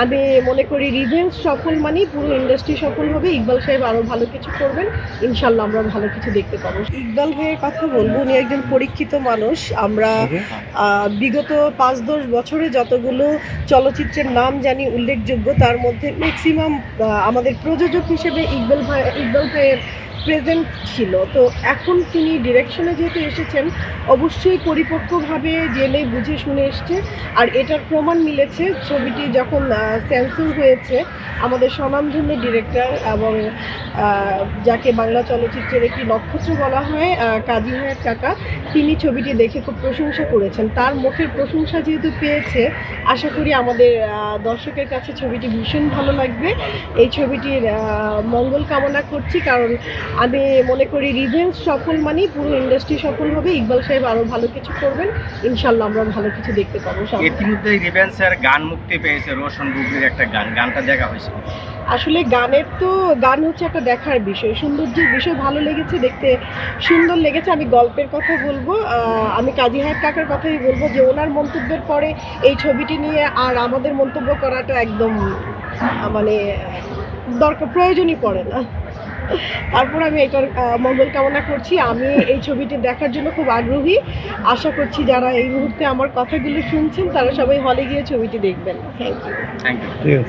আমি মনে করি রিভেন্স সফল মানেই পুরো ইন্ডাস্ট্রি সফল হবে। ইকবাল সাহেব আরও ভালো কিছু করবেন। ইনশাল্লাহ আমরা ভালো কিছু দেখতে পাবো। ইকবাল ভাইয়ের কথা বলব উনি একজন পরীক্ষিত মানুষ। আমরা বিগত পাঁচ দশ বছরে যতগুলো চলচ্চিত্রের নাম জানি উল্লেখযোগ্য তার মধ্যে ম্যাক্সিমাম আমাদের প্রযোজক হিসেবে ইকবাল ভাই ইকবাল ভাইয়ের প্রেজেন্ট ছিল। তো এখন তিনি ডিরেকশনে যেহেতু এসেছেন, অবশ্যই পরিপক্কভাবে জেনে বুঝে শুনে এসছে। আর এটার প্রমাণ মিলেছে ছবিটি যখন সেন্সর হয়েছে, আমাদের স্বনামধন্য ডিরেক্টর এবং যাকে বাংলা চলচ্চিত্রের একটি নক্ষত্র বলা হয় কাজী হায়াত কাকা, তিনি ছবিটি দেখে খুব প্রশংসা করেছেন। তার মুখের প্রশংসা যেহেতু পেয়েছে, আশা করি আমাদের দর্শকের কাছে ছবিটি ভীষণ ভালো লাগবে। এই ছবিটির মঙ্গল কামনা করছি, কারণ আমি মনে করি রিভেন্স সফল মানেই পুরো ইন্ডাস্ট্রি সফল হবে। ইকবাল সাহেব আরও ভালো কিছু করবেন। ইনশাল্লাহ আমরা ভালো কিছু দেখতে পাবো। ইতিমধ্যে রিভেন্সের গান মুক্তি পেয়েছে রোশন বুবলির একটা গান। গানটা দেখা হয়েছে। আসলে গানের তো গান হচ্ছে একটা দেখার বিষয়। সৌন্দর্যের বিষয় ভালো লেগেছে দেখতে সুন্দর লেগেছে। আমি গল্পের কথা বলব। আমি কাজী হায়াত কাকার কথাই বলব যে ওনার মন্তব্যের পরে এই ছবিটি নিয়ে আর আমাদের মন্তব্য করাটা একদম মানে দরকার প্রয়োজনই পড়ে না। তারপর আমি এটার মঙ্গল কামনা করছি। আমি এই ছবিটি দেখার জন্য খুব আগ্রহী। আশা করছি যারা এই মুহূর্তে আমার কথাগুলো শুনছেন তারা সবাই হলে গিয়ে ছবিটি দেখবেন। Thank you thank you